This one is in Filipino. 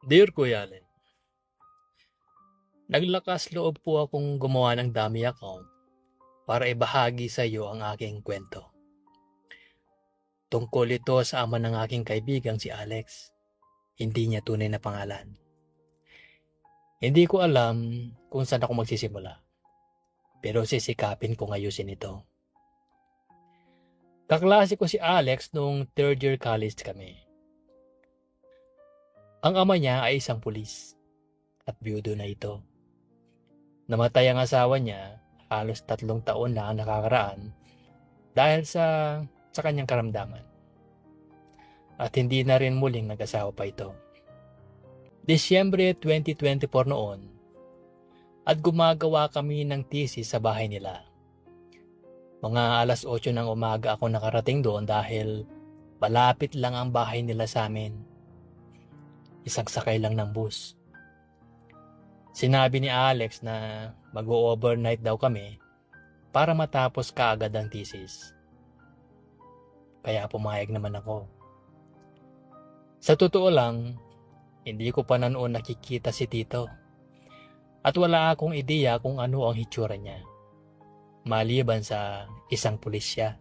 Dear Kuya Allen, Naglakas loob po akong gumawa ng dummy account para ibahagi sa iyo ang aking kwento. Tungkol ito sa ama ng aking kaibigang si Alex. Hindi niya tunay na pangalan. Hindi ko alam kung saan ako magsisimula. Pero sisikapin kong ayusin ito. Kaklase ko si Alex nung third year college kami. Ang ama niya ay isang pulis at byudo na ito. Namatay ang asawa niya halos tatlong taon na ang nakakaraan dahil sa, sa kanyang karamdaman. At hindi na rin muling nag-asawa pa ito. Disyembre 2024 noon, at gumagawa kami ng thesis sa bahay nila. Mga alas 8 ng umaga ako nakarating doon dahil malapit lang ang bahay nila sa amin. Isang sakay lang ng bus. Sinabi ni Alex na mag-overnight daw kami para matapos kaagad ang thesis. Kaya pumayag naman ako. Sa totoo lang, hindi ko pa na noon nakikita si Tito. At wala akong ideya kung ano ang hitsura niya. Maliban sa isang pulis siya.